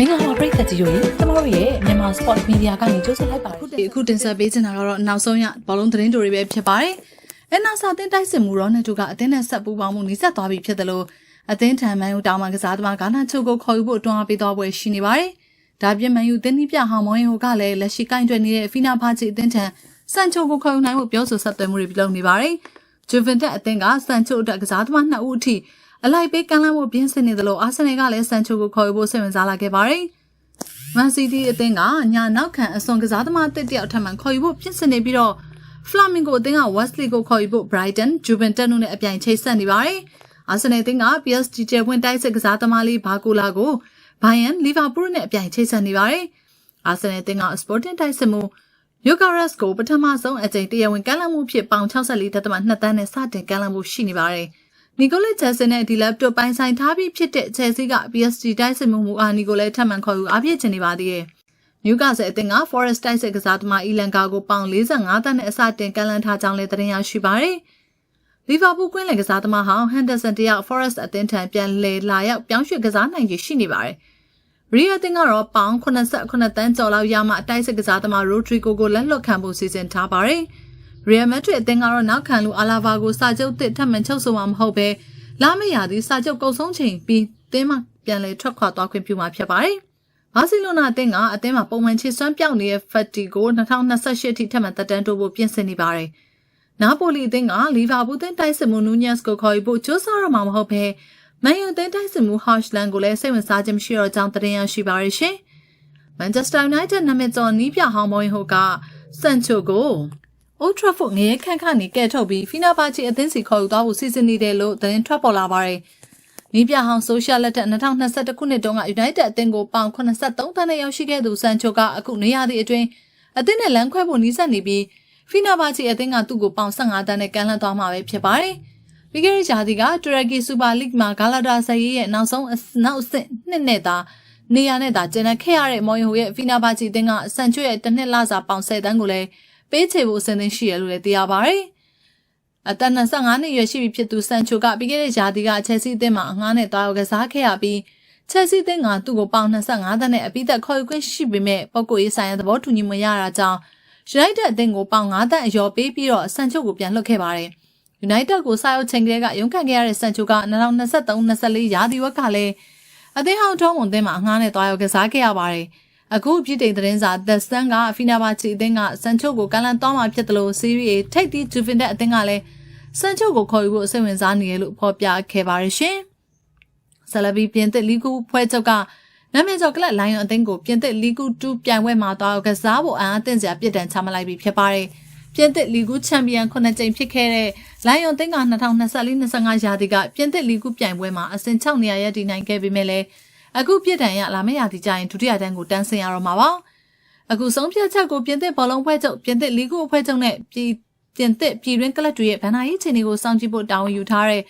မင်္ဂလာပါပရိသတ်ကြီးတို့ရေကျွန်တော်တို့ရဲ့မြန်မာ Sport Media ကနေကြိုဆိုလိုက်ပါတယ်ဒီအခုတင်ဆက်ပေးချင်တာကတော့နောက်ဆုံးရဘောလုံးသတင်းတိုတွေပဲဖြစ်ပါတယ်။အဲနာဆာတင်တိုက်စစ်မှုရောနဲ့တို့ကအသင်းနဲ့ဆက်ပူးပေါင်းမှုနှိစက်သွားပြီဖြစ်တယ်လို့အသင်းထံမန်ယူတောင်းမှကစားသမားဂါနာချုပ်ကိုခေါ်ယူဖို့တွန်းအားပေးသွားပွဲရှိနေပါတယ်။ဒါပြင်မန်ယူတင်းနီးပြဟောင်မောင်းဟိုကလည်းလက်ရှိကင်တွယ်နေတဲ့ဖီနာဖာချီအသင်းထံစန်ချိုကိုခေါ်ယူနိုင်ဖို့ပြောဆိုဆက်သွယ်မှုတွေပြုလုပ်နေပါတယ်။ဂျူဗန်တက်အသင်းကစန်ချိုအတွက်ကစားသမား2ဦးအထိ အလိုက်ပေးကမ်းလှမ်းမှုပြင်းစင်နေတယ်လို့အာဆင်နယ်ကလည်းစန်ချိုကိုခေါ်ယူဖို့စိတ်ဝင်စားလာခဲ့ပါတယ်။မန်စီးတီးအသင်းကညာနောက်ခံအစွန်ကစားသမားတစ်တယောက်ထပ်မံခေါ်ယူဖို့ပြင်ဆင်နေပြီးတော့ဖလာမင်ဂိုအသင်းက Wesley ကိုခေါ်ယူဖို့ Brighton, Juventus တို့နဲ့အပြိုင်ချိတ်ဆက်နေပါတယ်။အာဆင်နယ်အသင်းက PSG ကျယ်ဝင်တိုက်စစ်ကစားသမားလေးဘာကူလာကို Bayern, Liverpool နဲ့အပြိုင်ချိတ်ဆက်နေပါတယ်။အာဆင်နယ်အသင်းက Sporting တိုက်စစ်မှု Yokeres ကိုပထမဆုံးအကြိမ်တရားဝင်ကမ်းလှမ်းမှုဖြစ်ပေါင်64.2တန်းနဲ့စတင်ကမ်းလှမ်းမှုရှိနေပါတယ်။ နီကိုလက်ချယ်ဆန်နဲ့ဒီလက်တော့ပိုင်ဆိုင်ထားပြီးဖြစ်တဲ့ချယ်ဆီက PSG တိုက်စစ်မှုမူအာနီကိုလည်းထပ်မံခေါ်ယူအားပြည့်ချင်နေပါသေးတယ်။နယူကာဆယ်အသင်းက Forest တိုက်စစ်ကစားသမားအီလန်ကာကိုပေါင်45တန်းနဲ့အစတင်ကမ်းလှမ်းထားကြောင်းလည်းသတင်းရရှိပါတယ်။လီဗာပူးကွင်းလင်ကစားသမားဟောင်းဟန်ဒဆန်တယောက် Forest အသင်းထံပြန်လည်လာရောက်ပြောင်းရွှေ့ကစားနိုင်ရရှိနေပါတယ်။ရီယာတင်ကတော့ပေါင်89တန်းကျော်လောက်ရမှအတိုက်စစ်ကစားသမားရိုဒရီဂိုကိုလက်လွတ်ခံဖို့စီစဉ်ထားပါတယ်။ရီယ ယ်မက်ဒရစ်အသင်းကတော့နောက်ခံလူအာလာဗာကိုစာချုပ်သစ်ထပ်မံချုပ်ဆိုမှာမဟုတ်ဘဲလာမယ့်ရာသီစာချုပ်ကုန်ဆုံးချိန်ပြီးသင်းမှပြန်လည်ထွက်ခွာသွားခွင့်ပြုမှာဖြစ်ပါတယ်။ဘာစီလိုနာအသင်းကအသင်းမှာပုံမှန်ချေစွမ်းပြောက်နေတဲ့ဖက်တီကို2028အထိထပ်မံတက်တန်းတိုးဖို့ပြင်ဆင်နေပါတယ်။နာပိုလီအသင်းကလီဗာပူးသင်းတိုက်စစ်မှုနူးညက်စ်ကိုခေါ်ယူဖို့ကြိုးစားရမှာမဟုတ်ဘဲမန်ယူသင်းတိုက်စစ်မှုဟော့ရှ်လန်ကိုလည်းစိတ်ဝင်စားခြင်းမရှိတော့ကြောင်းသတင်းရရှိပါရရှင်။မန်ချက်စတာယူနိုက်တက်နာမည်ကျော်နီးပြဟောင်းမောင်းဟိုကစန်ချိုကို Old Trafford ငရဲခန့်ခန့်နေကဲထုတ်ပြီးဖီနာပါချီအသင်းစီခေါ်ယူသွားဖို့စီစဉ်နေတယ်လို့သတင်းထွက်ပေါ်လာပါတယ်။နီးပြဟောင်းဆိုရှယ်လက်ထက်2021ခုနှစ်တုန်းက United အသင်းကိုပေါင်83တန်းနဲ့ရောက်ရှိခဲ့သူဆန်ချိုကအခုနေရာသည့်အတွင်းအသင်းနဲ့လမ်းခွဲဖို့နီးစပ်နေပြီးဖီနာပါချီအသင်းကသူ့ကိုပေါင်15တန်းနဲ့ကန်လှန်သွားမှာပဲဖြစ်ပါတယ်။ပြီးခဲ့တဲ့ဂျာတီကတူရကီစူပါလိဂ်မှာဂါလာတာဆယ်ရဲ့နောက်ဆုံးနောက်အဆင့်နှစ်နဲ့သာနေရာနဲ့သာကျန်တဲ့ခဲ့ရတဲ့မော်ယိုရဲ့ဖီနာပါချီအသင်းကဆန်ချိုရဲ့တစ်နှစ်လစာပေါင်10တန်းကိုလည်း ပေးချေဖို့အဆင်သင့်ရှိရလို့လည်းသိရပါတယ်။အသက်25နှစ်ရွယ်ရှိပြီဖြစ်သူဆန်ချိုကပြီးခဲ့တဲ့ရာသီကချက်စီးအသင်းမှာအငှားနဲ့တွားရောက်ကစားခဲ့ရပြီးချက်စီးအသင်းကသူ့ကိုပေါင်25သန်းနဲ့အပိသက်ခေါ်ယူခွင့်ရှိပေမဲ့ပုဂ္ဂိုလ်ရေးဆိုင်ရာသဘောတူညီမှုရတာကြောင့် United အသင်းကိုပေါင်9သန်းအယောပေးပြီးတော့ဆန်ချိုကိုပြန်လွှတ်ခဲ့ပါတယ်။ United ကိုစာရောက်ချိန်ကလေးကရုန်းကန်ခဲ့ရတဲ့ဆန်ချိုက2023-24ရာသီဝက်ကလည်းအသင်းဟောင်းထုံးဝန်အသင်းမှာအငှားနဲ့တွားရောက်ကစားခဲ့ရပါတယ်။ အခုပြည်တိန်သတင်းစာ The Sun ကဖီနာဘာချီအသင်းကစန်ချိုကိုကန်လန်သွားမှာဖြစ်တယ်လို့ Serie A ထိပ်သီးဂျူဗင်တက်အသင်းကလည်းစန်ချိုကိုခေါ်ယူဖို့စိတ်ဝင်စားနေတယ်လို့ဖော်ပြခဲ့ပါတယ်ရှင်။ဆလဘီပြင်သစ်လီဂူဖွဲ့ချုပ်ကနာမည်ကျော်ကလပ်လိုင်းယွန်အသင်းကိုပြင်သစ်လီဂူ2ပြိုင်ပွဲမှာသွားကစားဖို့အံအသင့်စရာပြစ်ဒဏ်ချမှတ်လိုက်ပြီးဖြစ်ပါတယ်။ပြင်သစ်လီဂူချန်ပီယံ9ကြိမ်ဖြစ်ခဲ့တဲ့လိုင်းယွန်အသင်းက2024-25ရာသီကပြင်သစ်လီဂူပြိုင်ပွဲမှာအဆင့်6နေရာရတည်နိုင်ခဲ့ပေမဲ့လည်း အခုပြစ်ဒဏ်ရလာမယ့်ရာသီကျရင်ဒုတိယတန်းကိုတန်းဆင်ရတော့မှာပါအခုဆုံးဖြတ်ချက်ကိုပြင်သစ်ဘောလုံးဖွဲ့ချုပ်ပြင်သစ်လီဂူအဖွဲ့ချုပ်နဲ့ပြည်ပြင်သစ်ပြည်တွင်းကလပ်တွေရဲ့ဗန်နာရေးခြေနေကိုစောင့်ကြည့်ဖို့တာဝန်ယူထားတဲ့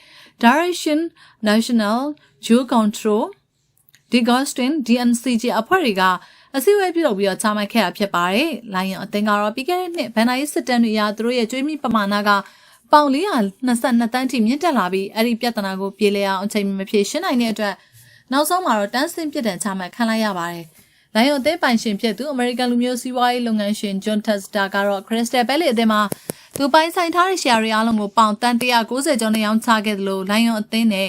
Direction National Geo Control Digostin DNCG အဖွဲ့တွေကအစည်းအဝေးပြုလုပ်ပြီးတော့ချမှတ်ခဲ့တာဖြစ်ပါတယ်။လိုင်ယန်အသင်းကတော့ပြီးခဲ့တဲ့နှစ်ဗန်နာရေးစစ်တမ်းတွေအရသူတို့ရဲ့ကျွေးမိပမာဏကပေါင်422တန်းထိမြင့်တက်လာပြီးအဲ့ဒီပြဿနာကိုပြေလည်အောင်အချိန်မဖြေရှင်းနိုင်တဲ့အတွက် နောက်ဆုံးမှာတော့တန်းစင်ပြစ်ဒဏ်ချမှတ်ခံလိုက်ရပါတယ်။လိုင်ယွန်အသင်းပိုင်ရှင်ဖြစ်သူအမေရိကန်လူမျိုးစီးပွားရေးလုပ်ငန်းရှင်ဂျွန်တက်စတာကတော့ခရစ္စတယ်ဘဲလီအသင်းမှာသူပိုင်ဆိုင်ထားတဲ့ share တွေအားလုံးကိုပေါင်တန်190ကျော်နဲ့ရောင်းချခဲ့တယ်လို့လိုင်ယွန်အသင်းနဲ့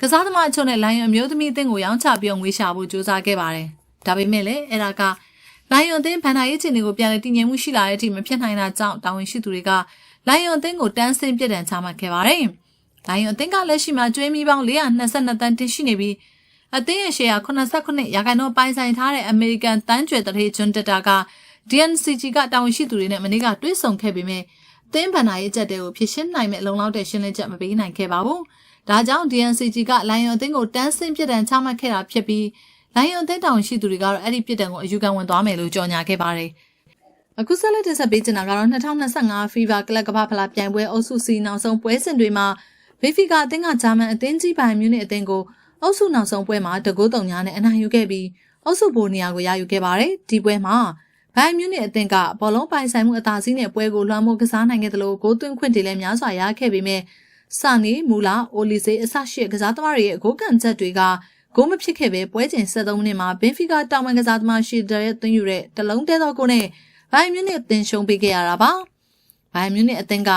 ကစားသမားအချို့နဲ့လိုင်ယွန်အမျိုးသမီးအသင်းကိုရောင်းချပြီးငွေရှာဖို့ကြိုးစားခဲ့ပါတယ်။ဒါပေမဲ့လည်းအဲ့ဒါကလိုင်ယွန်အသင်းဗန်နာရေးချင်တွေကိုပြန်လည်တည်ငြိမ်မှုရှိလာတဲ့အထိမဖြစ်နိုင်တာကြောင့်တာဝန်ရှိသူတွေကလိုင်ယွန်အသင်းကိုတန်းစင်ပြစ်ဒဏ်ချမှတ်ခဲ့ပါတယ်။လိုင်ယွန်အသင်းကလက်ရှိမှာကျွေးမီပေါင်း422တန်းတင်ရှိနေပြီး အသင်းရဲ့ရှယ်ယာ89ရာခိုင်နှုန်းပိုင်ဆိုင်ထားတဲ့အမေရိကန်တန်းကျွယ်တရေဂျွန်တတာက DNCG ကတာဝန်ရှိသူတွေနဲ့မနေ့ကတွေ့ဆုံခဲ့ပေမဲ့သင်းဗန်နာရေးချက်တွေကိုဖြစ်ရှင်းနိုင်မဲ့လုံလောက်တဲ့ရှင်းလင်းချက်မပေးနိုင်ခဲ့ပါဘူး။ဒါကြောင့် DNCG ကလိုင်ယွန်အသင်းကိုတန်းဆင်းပြစ်ဒဏ်ချမှတ်ခဲ့တာဖြစ်ပြီးလိုင်ယွန်အသင်းတာဝန်ရှိသူတွေကတော့အဲ့ဒီပြစ်ဒဏ်ကိုအယူခံဝင်သွားမယ်လို့ကြေညာခဲ့ပါတယ်။အခုဆက်လက်တင်ဆက်ပေးချင်တာကတော့2025 FIFA ကလပ်ကမ္ဘာဖလားပြိုင်ပွဲအုပ်စုစီနောက်ဆုံးပွဲစဉ်တွေမှာဘေဖီကာအသင်းကဂျာမန်အသင်းကြီးပိုင်မြူနစ်အသင်းကို အုပ်စုနောက်ဆုံးပွဲမှာတကူးတုံညာနဲ့အနိုင်ယူခဲ့ပြီးအုပ်စုဘိုနေရာကိုရယူခဲ့ပါတယ်ဒီပွဲမှာဘိုင်မြူနစ်အသင်းကဘောလုံးပိုင်ဆိုင်မှုအသာစီးနဲ့ပွဲကိုလွှမ်းမိုးကစားနိုင်ခဲ့တယ်လို့ဂိုးသွင်းခွင့်တွေလည်းများစွာရခဲ့ပေမဲ့စာနီမူလာအိုလီစေအစရှိကစားသမားတွေရဲ့ဂိုးကန်ချက်တွေကဂိုးမဖြစ်ခဲ့ပဲပွဲချိန်73မိနစ်မှာဘင်ဖီကာတောင်ပန်ကစားသမားရှီဒါရဲ့သွင်းယူတဲ့တလုံးတဲသောကိုနဲ့ဘိုင်မြူနစ်အသင်းရှုံးပေးခဲ့ရတာပါ။ဘိုင်မြူနစ်အသင်းက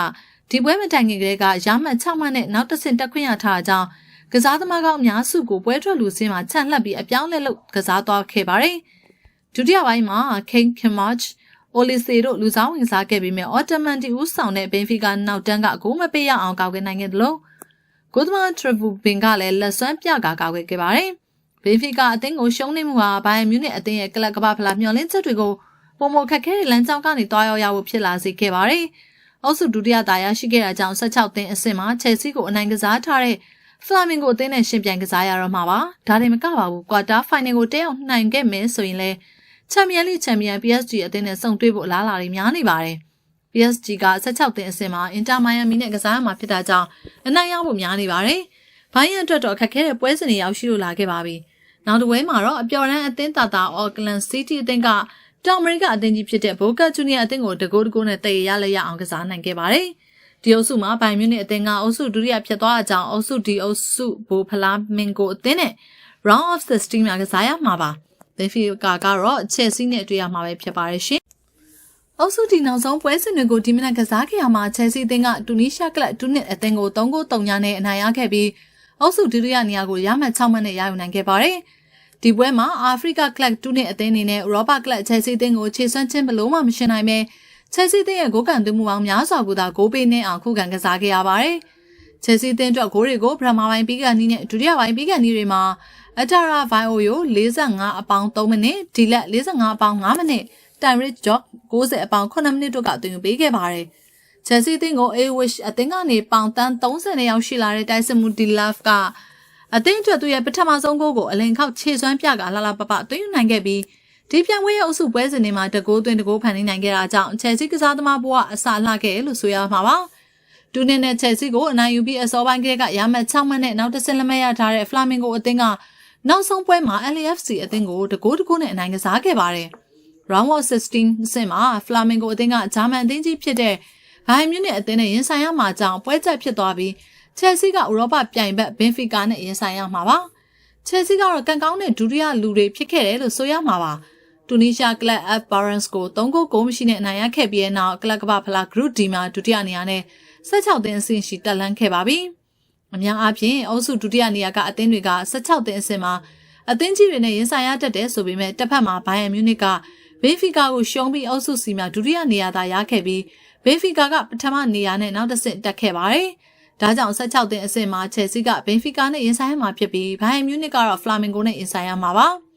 ဒီပွဲမတိုင်ခင်ကလေးကရမှတ်6မှတ်နဲ့နောက်တစ်ဆင့်တက်ခွင့်ရထားကြောင်း ကစားသမားကောင်းအများစုကိုပွဲထွက်လူစင်းမှာချန်လှပ်ပြီးအပြောင်းလဲလုပ်ကစားသွားခဲ့ပါတယ်။ဒုတိယပိုင်းမှာ King Kimach အိုလီစီတို့လူဆောင်ဝင်စားခဲ့ပြီးမြအော်တမန်တီဦးဆောင်တဲ့ဘင်ဖီကာနောက်တန်းကအကိုမပေးရအောင်ကောက်ခဲ့နိုင်ခဲ့တယ်လို့ဂိုသမာထရဘူဘင်ကလည်းလက်စွမ်းပြကာကောက်ခဲ့ခဲ့ပါတယ်။ဘင်ဖီကာအသင်းကိုရှုံးနေမှုဟာဘိုင်မြူနစ်အသင်းရဲ့ကလပ်ကပဖလားမျှော်လင့်ချက်တွေကိုပုံမခက်ခဲတဲ့လမ်းကြောင်းကနေတွားရောက်ရဖို့ဖြစ်လာစေခဲ့ပါတယ်။အောက်စုဒုတိယတာရရှိခဲ့တာကြောင့်16သင်းအဆင့်မှာချယ်ဆီကိုအနိုင်ကစားထားတဲ့ ဖလာမင်ဂိုအသင်းနဲ့ရှင်ပြိုင်ကစားရတော့မှာပါ။ဒါတွေမကပါဘူး။ကွာတာဖိုင်နယ်ကိုတက်ရောက်နိုင်ခဲ့မယ်ဆိုရင်လည်းချန်ပီယံလိချန်ပီယံ PSG အသင်းနဲ့ဆုံတွေ့ဖို့အလားအလာတွေများနေပါတယ်။ PSG က16သင်းအဆင့်မှာအင်တာမိုင်ယာမီနဲ့ကစားရမှာဖြစ်တာကြောင့်အနိုင်ရဖို့များနေပါတယ်။ဘိုင်းရန်အတွက်တော့အခက်ခဲတဲ့ပွဲစဉ်တွေရောက်ရှိလို့လာခဲ့ပါပြီ။နောက်တစ်ပွဲမှာတော့အပျော်ရန်အသင်းတာတာ Auckland City အသင်းကတောင်အမေရိကအသင်းကြီးဖြစ်တဲ့ Boca Juniors အသင်းကိုတကိုးတကိုးနဲ့တည်ရလက်ရအောင်ကစားနိုင်ခဲ့ပါတယ်။ ဒီအုပ်စုမှာဘိုင်မြူနစ်အသင်းကအုပ်စုဒုတိယဖြစ်သွားတဲ့အကြောင်းအုပ်စုဒီအုပ်စုဘိုဖလာမင်ကိုအသင်းနဲ့ Round of 16မှာကစားရမှာပါ။ဘင်ဖီကာကတော့ Chelsea နဲ့တွေ့ရမှာပဲဖြစ်ပါတယ်ရှင်။အုပ်စုဒီနောက်ဆုံးပွဲစဉ်တွေကိုဒီမနက်ကစားခဲ့ရမှာ Chelsea အသင်းကတူနီးရှားကလပ်တူနစ်အသင်းကို3ဂိုး3ညနဲ့အနိုင်ရခဲ့ပြီးအုပ်စုဒုတိယနေရာကိုရမှတ်6မှတ်နဲ့ရယူနိုင်ခဲ့ပါတယ်။ဒီပွဲမှာအာဖရိကကလပ်တူနစ်အသင်းအနေနဲ့ဥရောပကလပ် Chelsea အသင်းကိုခြေစွမ်းချင်းဘလို့မှမရှင်နိုင်ပဲ Chelsea အသင်းရဲ့ဂိုးကန်သွင်းမှုပေါင်းများစွာကိုသာဂိုးပေးနေအောင်ခုခံကစားခဲ့ရပါတယ်။ Chelsea အသင်းအတွက်ဂိုးတွေကိုပထမပိုင်းပြီးကန်နီးနဲ့ဒုတိယပိုင်းပြီးကန်နီးတွေမှာအတာရာဗိုင်အိုယို45အပေါင်း3မိနစ်ဒီလက်45အပေါင်း5မိနစ်တိုင်ရစ်ဂျော့90အပေါင်း9မိနစ်တို့ကသွင်းပေးခဲ့ပါတယ်။ Chelsea အသင်းကို A-Wish အသင်းကနေပေါင်တန်း30နဲ့ရောက်ရှိလာတဲ့တိုက်စစ်မှုဒီလာဖ်ကအသင်းအတွက်သူ့ရဲ့ပထမဆုံးဂိုးကိုအလင်ခောက်ခြေစွမ်းပြကလာလာပပသွင်းယူနိုင်ခဲ့ပြီး ဒီပြိုင်ပွဲရဲ့အုပ်စုပွဲစဉ်တွေမှာတကိုးသွင်းတကိုးဖန်နိုင်ခဲ့တာကြောင့် Chelsea ကစားသမားဘဝအစလှခဲ့လို့ဆိုရမှာပါ။တူနစ်နဲ့ Chelsea ကိုအနိုင်ယူပြီးအစောပိုင်းကလေးကရမှတ်6မှတ်နဲ့နောက်တစ်ဆင့်လက်မရထားတဲ့ Flamingo အသင်းကနောက်ဆုံးပွဲမှာ LAFC အသင်းကိုတကိုးတကိုးနဲ့အနိုင်ကစားခဲ့ပါတယ်။ Round of 16အဆင့်မှာ Flamingo အသင်းကဂျာမန်အသင်းကြီးဖြစ်တဲ့ဘိုင်မြူနစ်အသင်းနဲ့ရင်ဆိုင်ရမှာကြောင့်ပွဲချက်ဖြစ်သွားပြီး Chelsea ကဥရောပပြိုင်ဘက် Benfica နဲ့ရင်ဆိုင်ရမှာပါ။ Chelsea ကတော့ကန်ကောင်းတဲ့ဒုတိယလူတွေဖြစ်ခဲ့တယ်လို့ဆိုရမှာပါ။ တူနီးရှားကလပ် F Barons ကို3ဂိုးကိုမရှိနဲ့အနိုင်ရခဲ့ပြီးတဲ့နောက်ကလပ်ကပဖလား Group D မှာဒုတိယနေရာနဲ့16သင်းအဆင့်ရှိတက်လှမ်းခဲ့ပါပြီ။အများအားဖြင့်အုပ်စုဒုတိယနေရာကအသင်းတွေက16သင်းအဆင့်မှာအသင်းကြီးတွေနဲ့ရင်ဆိုင်ရတတ်တယ်ဆိုပေမဲ့တစ်ဖက်မှာဘိုင်ယန်မြူနစ်ကဘေးဖီကာကိုရှုံးပြီးအုပ်စုစီမှာဒုတိယနေရာသာရခဲ့ပြီးဘေးဖီကာကပထမနေရာနဲ့နောက်တစ်ဆင့်တက်ခဲ့ပါတယ်။ဒါကြောင့်16သင်းအဆင့်မှာချယ်ဆီကဘင်ဖီကာနဲ့ရင်ဆိုင်ရမှာဖြစ်ပြီးဘိုင်ယန်မြူနစ်ကတော့ဖလာမင်ဂိုနဲ့ရင်ဆိုင်ရမှာပါ။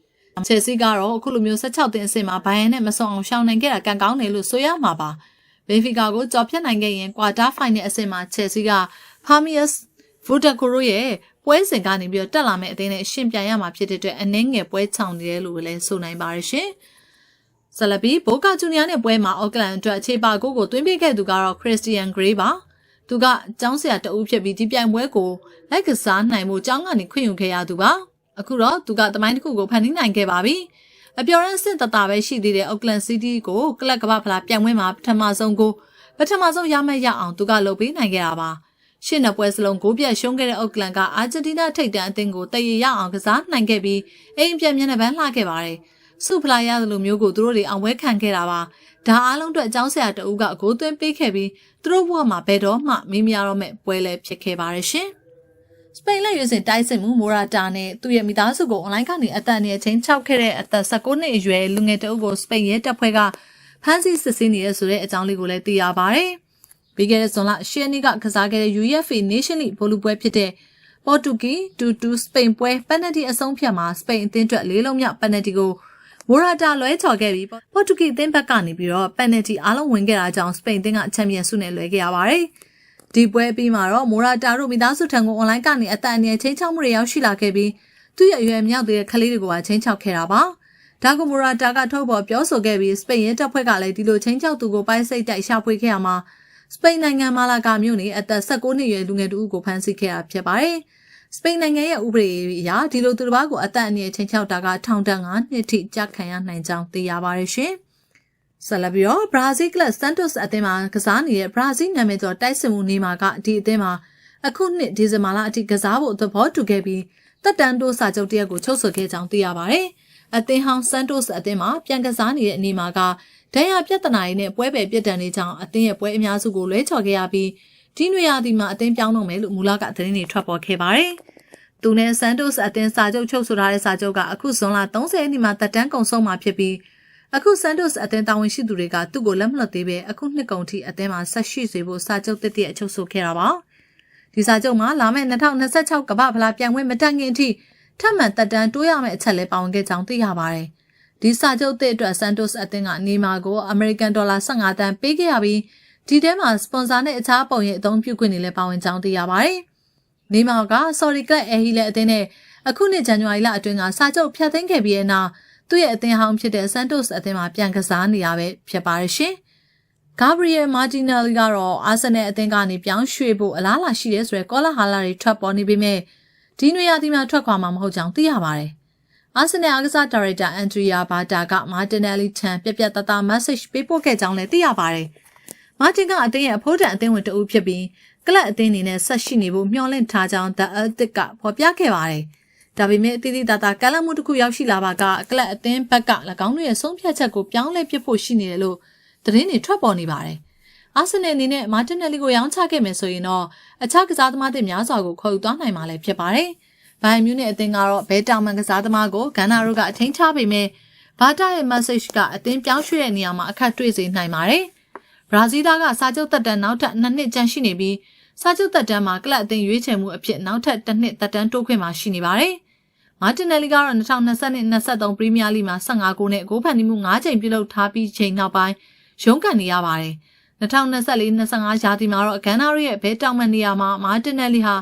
ချယ်ဆီကတော့အခုလိုမျိုး16သင်းအဆင့်မှာဘိုင်ယန်နဲ့မဆုံအောင်ရှောင်နိုင်ခဲ့တာကံကောင်းတယ်လို့ဆိုရမှာပါ။ဘင်ဖီကာကိုကြော်ဖြတ်နိုင်ခဲ့ရင်ကွာတာဖိုင်နယ်အဆင့်မှာချယ်ဆီကဖာမီယက်ဗူဒကိုရိုရဲ့ပွဲစဉ်ကနေပြီးတော့တက်လာမယ့်အသင်းနဲ့ရှင်ပြိုင်ရမှာဖြစ်တဲ့အတွက်အနှင်းငယ်ပွဲချောင်နေတယ်လို့လည်းဆိုနိုင်ပါရရှင်။ဆလဘီဘိုကာဂျူနီယာနဲ့ပွဲမှာအော့ကလန်အတွက်အခြေပါကိုကိုသွင်းပေးခဲ့သူကတော့ခရစ်စတီယန်ဂရေးပါ။သူကကျောင်းဆရာတအုပ်ဖြစ်ပြီးဒီပြိုင်ပွဲကိုလိုက်ကစားနိုင်မှုကျောင်းကနေခွင့်ယူခဲ့ရသူပါ။ အခုတော့သူကတမိုင်းတစ်ခုကိုဖန်တီးနိုင်ခဲ့ပါပြီ။အပြော်ရန်စစ်တတာပဲရှိသေးတဲ့အော့ကလန်စီးတီးကိုကလပ်ကပဖလားပြိုင်ပွဲမှာပထမဆုံးကိုပထမဆုံးရမယ့်ရအောင်သူကလုပ်ပေးနိုင်ခဲ့တာပါ။ရှင်းတဲ့ပွဲစလုံးကိုပြတ်ရှုံးခဲ့တဲ့အော့ကလန်ကအာဂျင်တီးနားထိပ်တန်းအသင်းကိုတည်ရရအောင်ကစားနိုင်ခဲ့ပြီးအိမ်ပြန်မျက်နှာပန်းလှခဲ့ပါတယ်။စုဖလာရသလိုမျိုးကိုသူတို့တွေအောင်ပွဲခံခဲ့တာပါ။ဒါအားလုံးအတွက်အကြောင်းဆရာတအုပ်ကဂိုးသွင်းပေးခဲ့ပြီးသူတို့ဘဝမှာဘယ်တော့မှမင်းမရတော့မဲ့ပွဲလဲဖြစ်ခဲ့ပါတယ်ရှင်။ စပိန်လက်ရွေးစင်တိုက်စစ်မှုမိုရာတာနဲ့သူ့ရဲ့မိသားစုကိုအွန်လိုင်းကနေအသက်အနည်းချင်းချောက်ခဲ့တဲ့အသက်16နှစ်အရွယ်လူငယ်တအုပ်ကိုစပိန်ရဲတပ်ဖွဲ့ကဖမ်းဆီးစစ်ဆေးနေရဆိုတဲ့အကြောင်းလေးကိုလည်းသိရပါတယ်။ပြီးခဲ့တဲ့ဇွန်လ10ရက်နေ့ကကစားခဲ့တဲ့ UEFA Nation League ဘောလုံးပွဲဖြစ်တဲ့ပေါ်တူဂီ2-2စပိန်ပွဲပက်နတီအဆုံးဖြတ်မှာစပိန်အသင်းအတွက်လေးလုံးမြောက်ပက်နတီကိုဝိုရာတာလွဲချော်ခဲ့ပြီးပေါ်တူဂီအသင်းဘက်ကနေပြီးတော့ပက်နတီအားလုံးဝင်ခဲ့တာကြောင့်စပိန်အသင်းကချန်ပီယံဆုနဲ့လွဲခဲ့ရပါတယ်။ ဒီပွဲပြီးမှာတော့မိုရာတာတို့မိသားစုထံကိုအွန်လိုင်းကနေအတန်အနည်းချင်းချောက်မှုတွေရောက်ရှိလာခဲ့ပြီးသူ့ရဲ့အရွယ်မြောက်သေးတဲ့ကလေးတွေကိုပါချင်းချောက်ခဲ့တာပါ။ဒါကမိုရာတာကထုတ်ပေါ်ပြောဆိုခဲ့ပြီးစပိန်ရဲတပ်ဖွဲ့ကလည်းဒီလိုချင်းချောက်သူကိုပိုက်စိတ်တိုက်ရှာဖွေခဲ့ရမှာစပိန်နိုင်ငံမာလာကာမြို့နယ်အသက်16နှစ်အရွယ်လူငယ်တူကိုဖမ်းဆီးခဲ့တာဖြစ်ပါတယ်။စပိန်နိုင်ငံရဲ့ဥပဒေအရဒီလိုသူတစ်ပါးကိုအသက်အန္တရာယ်ချင်းချောက်တာကထောင်ဒဏ်9နှစ်ထိကြာခံရနိုင်ကြောင်းသိရပါတယ်ရှင်။ ဆလဘီယောဘရာဇီးကလပ်စန်တိုစ်အသင်းမှာကစားနေတဲ့ဘရာဇီးနာမည်ကျော်တိုက်စစ်မှုနေမှာကဒီအသင်းမှာအခုနှစ်ဒီဇင်ဘာလအထိကစားဖို့သဘောတူခဲ့ပြီးတက်တန်တိုးစာချုပ်တရက်ကိုချုပ်ဆိုခဲ့ကြောင်းသိရပါတယ်။အသင်းဟောင်းဆန်တိုစ်အသင်းမှာပြန်ကစားနေတဲ့အနေမှာကဒဏ်ရာပြဿနာတွေနဲ့ပွဲပယ်ပြစ်ဒဏ်တွေကြောင့်အသင်းရဲ့ပွဲအများစုကိုလွဲချော်ခဲ့ရပြီးဒီနွေရာသီမှာအသင်းပြောင်းတော့မယ်လို့မူလကသတင်းတွေထွက်ပေါ်ခဲ့ပါတယ်။သူနဲ့ဆန်တိုစ်အသင်းစာချုပ်ချုပ်ဆိုထားတဲ့စာချုပ်ကအခုဇွန်လ30ရက်နေ့မှာတက်တန်းကုန်ဆုံးမှာဖြစ်ပြီး အခုဆန်တိုစ်အသင်းတာဝန်ရှိသူတွေကသူ့ကိုလက်မလွတ်သေးပဲအခုနှစ်ကုန်ထိအသင်းမှာဆက်ရှိစေဖို့စာချုပ်တစ်တည်းအချုပ်ဆိုခဲ့တာပါ။ဒီစာချုပ်မှာလာမယ့်2026ကမ္ဘာဖလားပြိုင်ပွဲမတက်ခင်အထိထပ်မံတက်တန်းတိုးရမယ့်အချက်လည်းပါဝင်ခဲ့ကြောင်းသိရပါတယ်။ဒီစာချုပ်သစ်အတွက် Santos အသင်းကနေမာကို American Dollar 15တန်ပေးခဲ့ရပြီးဒီထဲမှာစပွန်ဆာနဲ့အခြားပုံရိပ်အသုံးပြုခွင့်တွေလည်းပါဝင်ကြောင်းသိရပါတယ်။နေမာက Sorry Club အဟီလည်းအသင်းနဲ့အခုနှစ်ဇန်နဝါရီလအတွင်းကစာချုပ်ဖျက်သိမ်းခဲ့ပြီးတဲ့နောက် သူ့ရဲ့အသင်းဟောင်းဖြစ်တဲ့ Santos အသင်းမှာပြန်ကစားနေရပဲဖြစ်ပါတယ်ရှင်။ Gabriel Martinelli ကတော့ Arsenal အသင်းကနေပြောင်းရွှေ့ဖို့အလားအလာရှိတယ်ဆိုတဲ့ကောလာဟာလာတွေထွက်ပေါ်နေပေမဲ့ဒီနွေရာသီမှာထွက်ခွာမှာမဟုတ်ကြောင်းသိရပါတယ်။ Arsenal အားကစားဒါရိုက်တာ Andrea Barta က Martinelli ထံပြက်ပြက်တသား message ပေးပို့ခဲ့ကြောင်းလည်းသိရပါတယ်။ Martin ကအသင်းရဲ့အဖို့တန်အသင်းဝင်တအုပ်ဖြစ်ပြီးကလပ်အသင်းအနေနဲ့ဆက်ရှိနေဖို့မျှော်လင့်ထားကြောင်း The Athletic ကဖော်ပြခဲ့ပါတယ်။ ဒါပေမဲ့အသီးသီးသားသားကလပ်မှုတစ်ခုရောက်ရှိလာပါကကလပ်အသင်းဘက်က၎င်းတို့ရဲ့ဆုံးဖြတ်ချက်ကိုပြောင်းလဲပစ်ဖို့ရှိနေတယ်လို့သတင်းတွေထွက်ပေါ်နေပါတယ်။အာဆင်နယ်အနေနဲ့မာတင်နယ်လီကိုရောင်းချခဲ့မယ်ဆိုရင်တော့အခြားကစားသမားတွေများစွာကိုခေါ်ယူသွားနိုင်မှာလည်းဖြစ်ပါတယ်။ဘိုင်မြူးနဲ့အသင်းကတော့ဘဲတောင်မန်ကစားသမားကိုဂန်နာတို့ကအထင်းချပေမဲ့ဘာတာရဲ့ message ကအသင်းပြောင်းရွှေ့တဲ့နေရာမှာအခက်တွေ့စေနိုင်ပါတယ်။ဘရာဇီးသားကစာချုပ်သက်တမ်းနောက်ထပ်2နှစ်ကျန်ရှိနေပြီးစာချုပ်သက်တမ်းမှာကလပ်အသင်းရွေးချယ်မှုအဖြစ်နောက်ထပ်တစ်နှစ်သက်တမ်းတိုးခွင့်မှာရှိနေပါတယ်။ မာတင်နယ်လီကတော့2020-23ပရီးမီးယားလိမှာ15ဂိုးနဲ့ဂိုးဖန်တီးမှု9ချိန်ပြုလုပ်ထားပြီးချိန်နောက်ပိုင်းရုန်းကန်နေရပါတယ်။2024-25ရာသီမှာတော့ဂန်နာရီရဲ့ဘဲတောင်မန်နေရာမှာမာတင်နယ်လီဟာ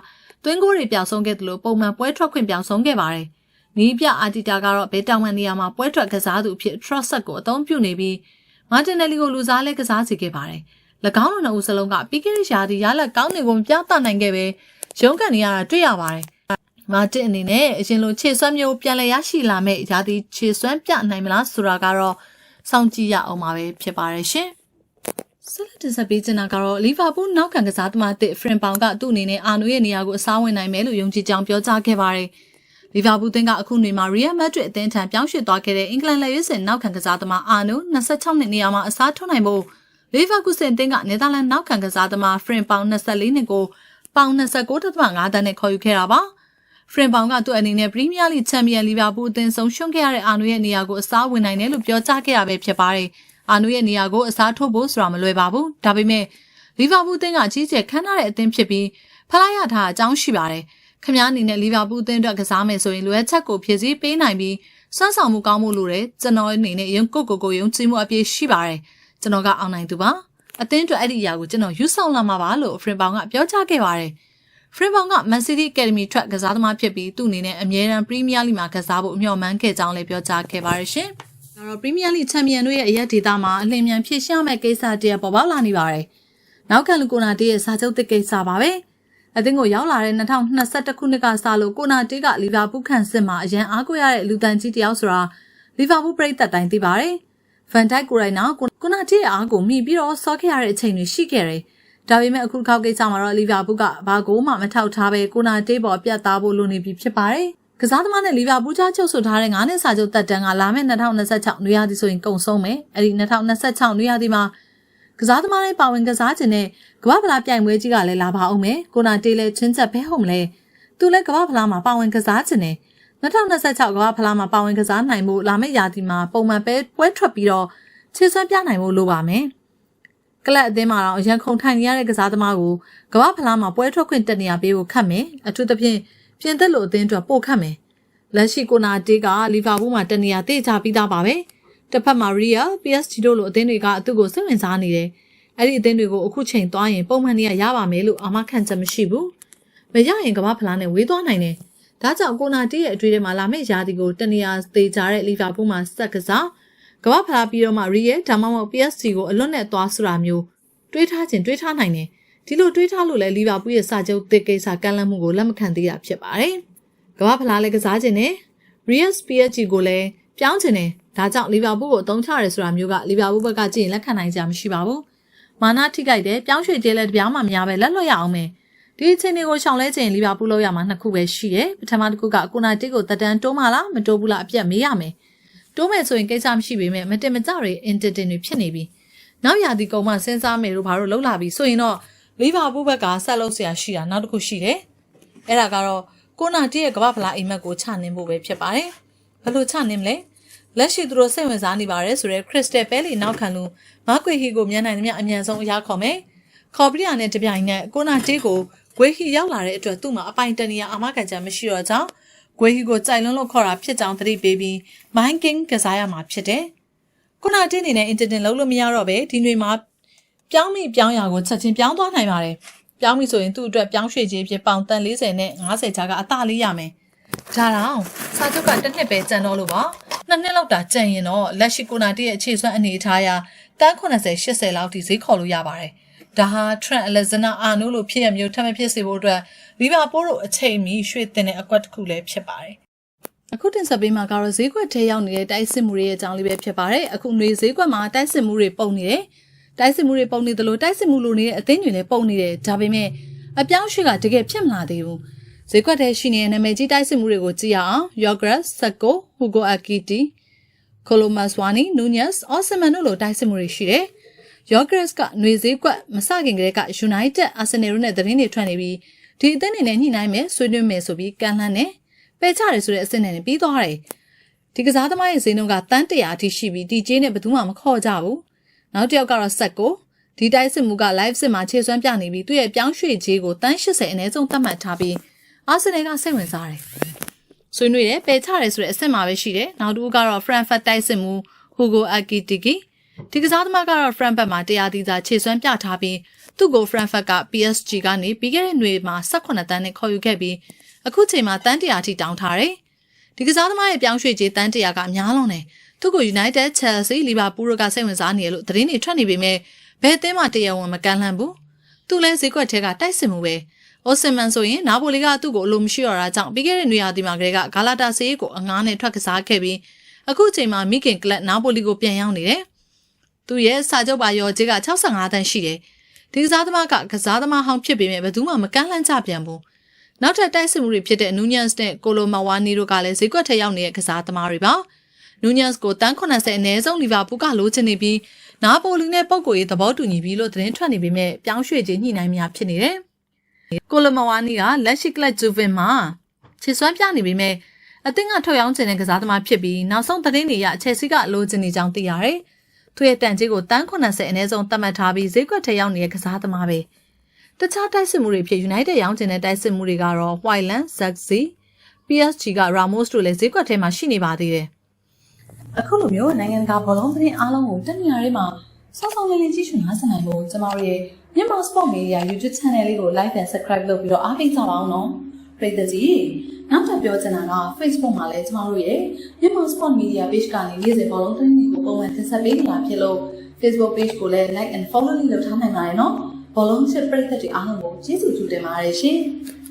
သွင်းဂိုးတွေပြောင်းဆုံးခဲ့တယ်လို့ပုံမှန်ပွဲထွက်ခွင့်ပြောင်းဆုံးခဲ့ပါတယ်။နီးပြအာတီတာကတော့ဘဲတောင်မန်နေရာမှာပွဲထွက်ကစားသူအဖြစ် Trust ကိုအသုံးပြုနေပြီးမာတင်နယ်လီကိုလူစားလဲကစားစီခဲ့ပါတယ်။၎င်းတို့နှစ်ဦးစလုံးကပြီးခဲ့တဲ့ရာသီရလက်ကောင်းတွေကိုပြသနိုင်ခဲ့ပဲရုန်းကန်နေရတာတွေ့ရပါတယ်။ မာတင်အနေနဲ့အရင်လိုခြေစွမ်းမျိုးပြန်လည်ရရှိလာမဲ့ရာသီခြေစွမ်းပြနိုင်မလားဆိုတာကတော့စောင့်ကြည့်ရအောင်ပါပဲဖြစ်ပါတယ်ရှင်။ဆက်လက်တင်ဆက်ပေးချင်တာကတော့လီဗာပူးနောက်ခံကစားသမားတစ်ဖရင်ပေါင်ကသူ့အနေနဲ့အာနိုရဲ့နေရာကိုအစားဝင်နိုင်မယ်လို့ယုံကြည်ကြောင်းပြောကြားခဲ့ပါတယ်။လီဗာပူးသင်းကအခုနေမှာရီယယ်မက်ဒရစ်အသင်းထံပြောင်းရွှေ့သွားခဲ့တဲ့အင်္ဂလန်လက်ရွေးစင်နောက်ခံကစားသမားအာနို26နှစ်နေရာမှာအစားထိုးနိုင်ဖို့လီဗာကူဆင်တင်းကနယ်သာလန်နောက်ခံကစားသမားဖရင်ပေါင်24နှစ်ကိုပေါင်29.5တန်းနဲ့ခေါ်ယူခဲ့တာပါ။ ဖရင်ပေါင်ကသူ့အနေနဲ့ပရီးမီးယားလိချန်ပီယံလီဗာပူးအသင်းဆုံးရှုံးခဲ့ရတဲ့အာနိုရဲ့နေရာကိုအစားဝင်နိုင်တယ်လို့ပြောကြားခဲ့ရပဲဖြစ်ပါတယ်။အာနိုရဲ့နေရာကိုအစားထိုးဖို့ဆိုတာမလွယ်ပါဘူး။ဒါပေမဲ့လီဗာပူးအသင်းကကြီးကျယ်ခမ်းနားတဲ့အသင်းဖြစ်ပြီးဖလားရထားအကြောင်းရှိပါတယ်။ခမားအနေနဲ့လီဗာပူးအသင်းအတွက်ကစားမယ်ဆိုရင်လွယ်ချက်ကိုဖြည့်ဆည်းပေးနိုင်ပြီးစွမ်းဆောင်မှုကောင်းမှုလိုတယ်ကျွန်တော်အနေနဲ့ရုံကိုကိုကိုယုံကြည်မှုအပြည့်ရှိပါတယ်။ကျွန်တော်ကအောင်နိုင်သူပါ။အသင်းအတွက်အဲ့ဒီအရာကိုကျွန်တော်ယူဆောင်လာမှာပါလို့ဖရင်ပေါင်ကပြောကြားခဲ့ပါတယ်။ ဖရင်ပေါင်က Man City Academy ထွက်ကစားသမားဖြစ်ပြီးသူ့အနေနဲ့အမြဲတမ်း Premier League မှာကစားဖို့အမျှော်မှန်းခဲ့ကြောင်းလည်းပြောကြားခဲ့ပါတယ်ရှင်။ဒါတော့ Premier League Champion တို့ရဲ့အရက်ဒေတာမှာအလင်းမြန်ဖြည့်ရှင်းမဲ့ကိစ္စတည်းပေါ်ပေါက်လာနေပါတယ်။နောက်ခံလူကိုနာတေးရဲ့စာချုပ်တစ်ကိစ္စပါပဲ။အသင်းကိုရောက်လာတဲ့2021ခုနှစ်ကစလို့ကိုနာတေးကလီဗာပူးခန့်စစ်မှာအရန်အားကိုရတဲ့လူတန်ကြီးတယောက်ဆိုတာလီဗာပူးပြည်သက်တိုင်းသိပါတယ်။ဖန်တိုက်ကိုရိုင်းနာကိုနာတီရဲ့အားကိုမိပြီးတော့ဆော့ခဲ့ရတဲ့အချိန်တွေရှိခဲ့တယ်။ ဒါပေမဲ့အခုခေါက်ကိစ္စမှာတော့လီဗာပူးကဘာကိုမှမထောက်ထားပဲကိုနာတီပေါ်ပြတ်သားဖို့လိုနေပြီဖြစ်ပါတယ်။ကစားသမားနဲ့လီဗာပူးကြားချုပ်ဆိုထားတဲ့9နှစ်စာချုပ်တက်တန်းကလာမယ့်2026နွေရာသီဆိုရင်ကုန်ဆုံးမယ်။အဲဒီ2026နွေရာသီမှာကစားသမားတွေပါဝင်ကစားခြင်းနဲ့ကမ္ဘာဖလားပြိုင်ပွဲကြီးကလည်းလာပါအောင်မယ်။ကိုနာတီလည်းချင်းချက်ဘဲဟုတ်မလဲ။သူလည်းကမ္ဘာဖလားမှာပါဝင်ကစားခြင်းနဲ့2026ကမ္ဘာဖလားမှာပါဝင်ကစားနိုင်မှုလာမယ့်ရာသီမှာပုံမှန်ပဲပွဲထွက်ပြီးတော့ခြေစွမ်းပြနိုင်ဖို့လိုပါမယ်။ ကလပ်အသင်းမှာတော့အရန်ခုန်ထိုင်နေရတဲ့ကစားသမားကိုကမ္ဘာဖလားမှာပွဲထွက်ခွင့်တက်နေရပေးဖို့ခတ်မယ်။အထူးသဖြင့်ပြင်သက်လို့အသင်းအတွက်ပို့ခတ်မယ်။လက်ရှိကိုနာတေးကလီဗာပူးမှာတက်နေရတေချပြီးသားပါပဲ။တစ်ဖက်မှာရီယာ PSG တို့လိုအသင်းတွေကသူ့ကိုစိတ်ဝင်စားနေတယ်။အဲ့ဒီအသင်းတွေကိုအခုချိန်သွားရင်ပုံမှန်နေရရပါမယ်လို့အာမခံချက်မရှိဘူး။မရရင်ကမ္ဘာဖလားနဲ့ဝေးသွားနိုင်တယ်။ဒါကြောင့်ကိုနာတီးရဲ့အတွေ့အကြုံမှာလာမယ့်ရာသီကိုတနေရာသေးကြတဲ့လီဗာပူးမှာဆက်ကစား ကမ္ဘာဖလားပြီးတော့မှရီရဲ့ဒါမှမဟုတ် PSG ကိုအလွတ်နဲ့သွားဆိုတာမျိုးတွေးထားခြင်းတွေးထားနိုင်တယ်ဒီလိုတွေးထားလို့လဲလီဗာပူးရဲ့စာချုပ်တစ်ကိစ္စကမ်းလှမ်းမှုကိုလက်မခံသေးတာဖြစ်ပါတယ်ကမ္ဘာဖလားလည်းကစားခြင်းနဲ့ Real PSG ကိုလည်းပြောင်းခြင်းနဲ့ဒါကြောင့်လီဗာပူးကိုအသုံးချရဲဆိုတာမျိုးကလီဗာပူးဘက်ကကြည့်ရင်လက်ခံနိုင်ကြမှာမရှိပါဘူးမာနာထိခိုက်တယ်ပြောင်းရွှေ့ကျဲလဲတပြောင်းမှများပဲလက်လွတ်ရအောင်မယ်ဒီအချိန်တွေကိုရှောင်လဲချိန်လီဗာပူးလောက်ရမှာနှစ်ခုပဲရှိတယ်ပထမတစ်ခုကကိုနာတစ်ကိုတက်တန်းတိုးမလားမတိုးဘူးလားအပြတ်မေးရမယ် တိုးမယ်ဆိုရင်ကိစ္စမရှိပေမဲ့မတင်မကြတွေအင်တာတင်တွေဖြစ်နေပြီနောက်ရာဒီကုံမှစဉ်းစားမယ်လို့ဘာလို့လှုပ်လာပြီဆိုရင်တော့လီဗာပူးဘက်ကဆက်လုပ်เสียရှိတာနောက်တစ်ခုရှိတယ်အဲ့ဒါကတော့ကိုနာတစ်ရဲ့ကမ္ဘာဖလားအိမ်မက်ကိုချနှင်းဖို့ပဲဖြစ်ပါတယ်ဘယ်လိုချနှင်းမလဲလက်ရှိသူတို့စိတ်ဝင်စားနေပါတယ်ဆိုတော့ခရစ်စတယ်ပဲလီနောက်ခံလူမကွေဟီကိုမြန်နိုင်သမျှအမြန်ဆုံးအရာခေါ်မယ်ခေါ်ပြရနဲ့တပြိုင်နက်ကိုနာတစ်ကိုဂွေဟီရောက်လာတဲ့အတွက်သူ့မှာအပိုင်တန်နီယာအာမခံချက်မရှိတော့ကြောင်း ဂွေဟီကိုကြိုက်လွန်းလို့ခေါ်တာဖြစ်ကြောင်းသတိပေးပြီး Mind King ကစားရမှာဖြစ်တယ်ကိုနာတစ်အနေနဲ့ internet လုံးလို့မရတော့ပဲဒီနေ့မှာပြောင်းမိပြောင်းရာကိုချက်ချင်းပြောင်းသွားနိုင်ပါတယ်ပြောင်းပြီဆိုရင်သူ့အတွက်ပြောင်းရွှေ့ခြင်းဖြစ်ပေါင်တန်40နဲ့50ချာကအသာလေးရမယ်ဒါတော့စာချုပ်ကတစ်နှစ်ပဲကြံတော့လို့ပါနှစ်နှစ်လောက်တာကြံရင်တော့လက်ရှိကိုနာတစ်ရဲ့အခြေစွမ်းအနေအထားအရတန်း80 80လောက်ထိဈေးခေါ်လို့ရပါတယ် ဒါဟာ Trent Alexander Arnold လို့ဖြစ်ရမျိုးထပ်မဖြစ်စေဖို့အတွက်လီဗာပူးတို့အချိန်မီရွှေ့တင်တဲ့အကွက်တစ်ခုလည်းဖြစ်ပါတယ်အခုတင်ဆက်ပေးမှာကတော့ဈေးကွက်ထဲရောက်နေတဲ့တိုက်စစ်မှုတွေရဲ့အကြောင်းလေးပဲဖြစ်ပါတယ်အခုຫນွေဈေးကွက်မှာတိုက်စစ်မှုတွေပုံနေတယ်တိုက်စစ်မှုတွေပုံနေသလိုတိုက်စစ်မှုလိုနေတဲ့အသိဉာဏ်တွေလည်းပုံနေတယ်ဒါပေမဲ့အပြောင်းအရွှေ့ကတကယ်ဖြစ်မလာသေးဘူးဈေးကွက်ထဲရှိနေတဲ့နာမည်ကြီးတိုက်စစ်မှုတွေကိုကြည့်ရအောင် Yogurt, Sacco, Hugo Akiti, Colomaswani, Nunez, Osman တို့လိုတိုက်စစ်မှုတွေရှိတယ်။ Yogurt ကຫນွေဈေးကွက်မစခင်ကတည်းက United Arsenal တို့နဲ့သတင်းတွေထွက်နေပြီးဒီအသင်းတွေနဲ့ညှိနှိုင်းမယ်ဆွေးနွေးမယ်ဆိုပြီးကန့်လန့်နေပယ်ချတယ်ဆိုတဲ့အဆင့်နဲ့ပြီးသွားတယ်။ဒီကစားသမားရဲ့ဈေးနှုန်းကတန်း100အထိရှိပြီးဒီကျေးနဲ့ဘယ်သူမှမခေါ်ကြဘူး။နောက်တစ်ယောက်ကတော့ဆက်ကိုဒီတိုက်စစ်မှုက live စစ်မှာခြေစွမ်းပြနေပြီးသူ့ရဲ့ပြောင်းရွှေ့ခြေကိုတန်း80အနည်းဆုံးသတ်မှတ်ထားပြီးအာဆင်နယ်ကစိတ်ဝင်စားတယ်။ဆွေးနွေးတယ်ပယ်ချတယ်ဆိုတဲ့အဆင့်မှာပဲရှိတယ်။နောက်တစ်ခုကတော့ Frankfurt တိုက်စစ်မှု Hugo Akitiki ဒီကစားသမားကတော့ Frankfurt မှာတရားသီးစာခြေစွမ်းပြထားပြီးသူ့ကို Frankfurt က PSG ကနေပြီးခဲ့တဲ့နေ့မှာ18တန်းနဲ့ခေါ်ယူခဲ့ပြီးအခုချိန်မှာတန်း100ထိတောင်းထားတယ်။ဒီကစားသမားရဲ့ပြောင်းရွှေ့ခြေတန်း100ကအများလုံးတယ်။သူ့ကို United, Chelsea, Liverpool တို့ကစိတ်ဝင်စားနေရလို့သတင်းတွေထွက်နေပေမဲ့ဘယ်အသင်းမှတရားဝင်မကန်လှမ်းဘူး။သူလည်းဈေးကွက်ထဲကတိုက်စစ်မှုပဲ။အိုစမန်ဆိုရင်နာပိုလီကသူ့ကိုအလိုမရှိတော့တာကြောင့်ပြီးခဲ့တဲ့နေရာဒီမှာကလေးကဂါလာတာဆေးကိုအငားနဲ့ထွက်ကစားခဲ့ပြီးအခုချိန်မှာမိခင်ကလပ်နာပိုလီကိုပြန်ရောက်နေတယ်။ သူရဲ့စာချုပ်ပါရော်ဂျေက65တန်းရှိတယ်။ဒီကစားသမားကကစားသမားဟောင်းဖြစ်ပေမဲ့ဘယ်သူမှမကန့်လန့်ကြပြန်ဘူး။နောက်ထပ်တိုက်စစ်မှုတွေဖြစ်တဲ့နူညန်စ်နဲ့ကိုလိုမာဝါနီတို့ကလည်းဈေးကွက်ထဲရောက်နေတဲ့ကစားသမားတွေပါ။နူညန်စ်ကိုတန်း80အနည်းဆုံးလီဗာပူးကလိုချင်နေပြီးနာပိုလီနဲ့ပုံကိုရေးသဘောတူညီပြီးလို့သတင်းထွက်နေပေမဲ့ပြောင်းရွှေ့ခြင်းညှိနှိုင်းများဖြစ်နေတယ်။ကိုလိုမာဝါနီကလက်ရှိကလပ်ဂျူဗင်မှာခြေစွမ်းပြနေပေမဲ့အသင်းကထုတ်ရောင်းချင်တဲ့ကစားသမားဖြစ်ပြီးနောက်ဆုံးသတင်းတွေရအချက်စီကလိုချင်နေကြောင်းသိရတယ်။ သူ့ရဲ့တန်ကြေးကိုတန်း80အနည်းဆုံးသတ်မှတ်ထားပြီးဈေးကွက်ထဲရောက်နေတဲ့ကစားသမားပဲ။တခြားတိုက်စစ်မှုတွေဖြစ် United ရောင်းချင်တဲ့တိုက်စစ်မှုတွေကတော့ Whiteland, Zaxi, PSG က Ramos တို့လည်းဈေးကွက်ထဲမှာရှိနေပါသေးတယ်။အခုလိုမျိုးနိုင်ငံတကာဘောလုံးသတင်းအားလုံးကိုတနေရာတွေမှာစောစောလေးလေးကြည့်ရှုနားဆင်နိုင်ဖို့ကျမတို့ရဲ့မြန်မာ Sport Media YouTube Channel လေးကို Like and Subscribe လုပ်ပြီးတော့အားပေးကြပါအောင်နော်။ပရိသတ်ကြီး နောက်ထပ်ပြောချင်တာက Facebook မှာလည်းကျမတို့ရဲ့မြန်မာ Sport Media Page ကနေနေ့စဉ်ဘောလုံးသတင်းတွေကိုပုံမှန်တင်ဆက်ပေးနေတာဖြစ်လို့ Facebook Page ကိုလည်း Like and Follow လေးလုပ်ထားနိုင်ပါတယ်နော်။ဘောလုံးချစ်ပရိသတ်တွေအားလုံးကိုကျေးဇူးတင်ပါတယ်ရှင်။